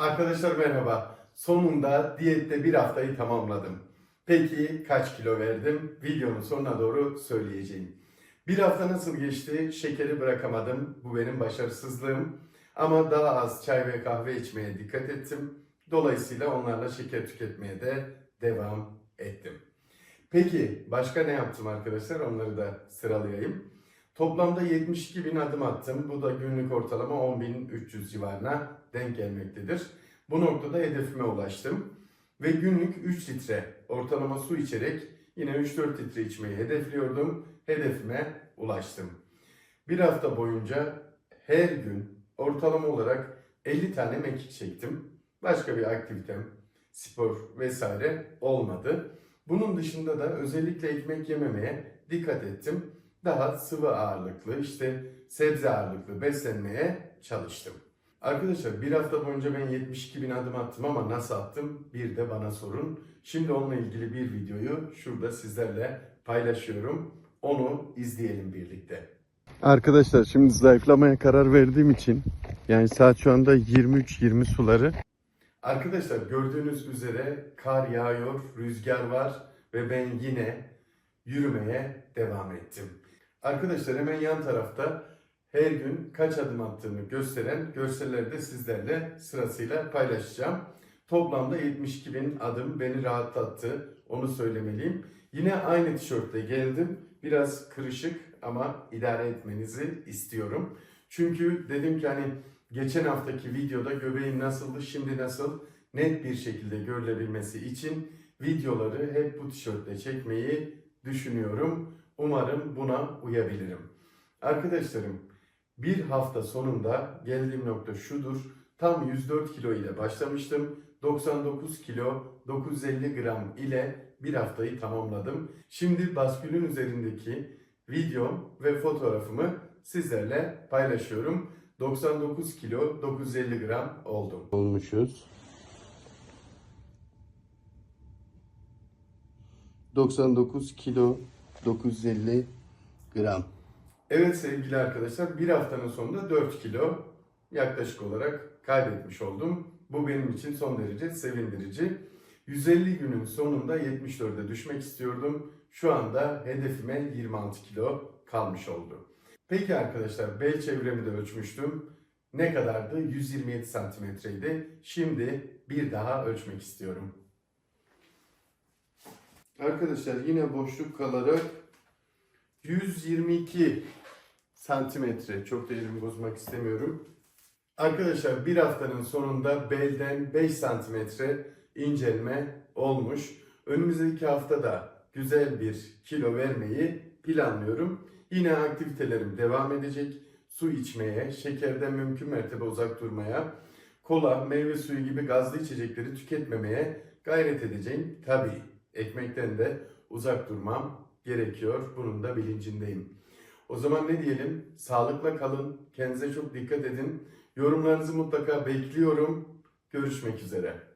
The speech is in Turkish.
Arkadaşlar merhaba. Sonunda diyette bir haftayı tamamladım. Peki kaç kilo verdim? Videonun sonuna doğru söyleyeceğim. Bir hafta nasıl geçti? Şekeri bırakamadım. Bu benim başarısızlığım. Ama daha az çay ve kahve içmeye dikkat ettim. Dolayısıyla onlarla şeker tüketmeye de devam ettim. Peki başka ne yaptım arkadaşlar? Onları da sıralayayım. Toplamda 72 bin adım attım. Bu da günlük ortalama 10.300 civarına denk gelmektedir. Bu noktada hedefime ulaştım. Ve günlük 3 litre ortalama su içerek yine 3-4 litre içmeyi hedefliyordum. Hedefime ulaştım. Bir hafta boyunca her gün ortalama olarak 50 tane mekik çektim. Başka bir aktivitem, spor vesaire olmadı. Bunun dışında da özellikle ekmek yememeye dikkat ettim. Daha sıvı ağırlıklı, işte sebze ağırlıklı beslenmeye çalıştım. Arkadaşlar bir hafta boyunca ben 72 bin adım attım ama nasıl attım bir de bana sorun. Şimdi onunla ilgili bir videoyu şurada sizlerle paylaşıyorum. Onu izleyelim birlikte. Arkadaşlar şimdi zayıflamaya karar verdiğim için yani saat şu anda 23-20 suları. Arkadaşlar gördüğünüz üzere kar yağıyor, rüzgar var ve ben yine yürümeye devam ettim. Arkadaşlar hemen yan tarafta her gün kaç adım attığımı gösteren görselleri de sizlerle sırasıyla paylaşacağım. Toplamda 72 bin adım beni rahatlattı. Onu söylemeliyim. Yine aynı tişörtle geldim. Biraz kırışık ama idare etmenizi istiyorum. Çünkü dedim ki hani geçen haftaki videoda göbeğim nasıldı, şimdi nasıl net bir şekilde görülebilmesi için videoları hep bu tişörtle çekmeyi düşünüyorum. Umarım buna uyabilirim. Arkadaşlarım bir hafta sonunda geldiğim nokta şudur. Tam 104 kilo ile başlamıştım. 99 kilo 950 gram ile bir haftayı tamamladım. Şimdi baskülün üzerindeki videom ve fotoğrafımı sizlerle paylaşıyorum. 99 kilo 950 gram oldum. Olmuşuz. 99 kilo 950 gram. Evet sevgili arkadaşlar bir haftanın sonunda 4 kilo yaklaşık olarak kaybetmiş oldum. Bu benim için son derece sevindirici. 150 günün sonunda 74'e düşmek istiyordum. Şu anda hedefime 26 kilo kalmış oldu. Peki arkadaşlar bel çevremi de ölçmüştüm. Ne kadardı? 127 santimetreydi. Şimdi bir daha ölçmek istiyorum. Arkadaşlar yine boşluk kalarak 122 santimetre. Çok da elimi bozmak istemiyorum. Arkadaşlar bir haftanın sonunda belden 5 santimetre incelme olmuş. Önümüzdeki hafta da güzel bir kilo vermeyi planlıyorum. Yine aktivitelerim devam edecek. Su içmeye, şekerden mümkün mertebe uzak durmaya, kola, meyve suyu gibi gazlı içecekleri tüketmemeye gayret edeceğim. Tabii ekmekten de uzak durmam gerekiyor. Bunun da bilincindeyim. O zaman ne diyelim? Sağlıkla kalın. Kendinize çok dikkat edin. Yorumlarınızı mutlaka bekliyorum. Görüşmek üzere.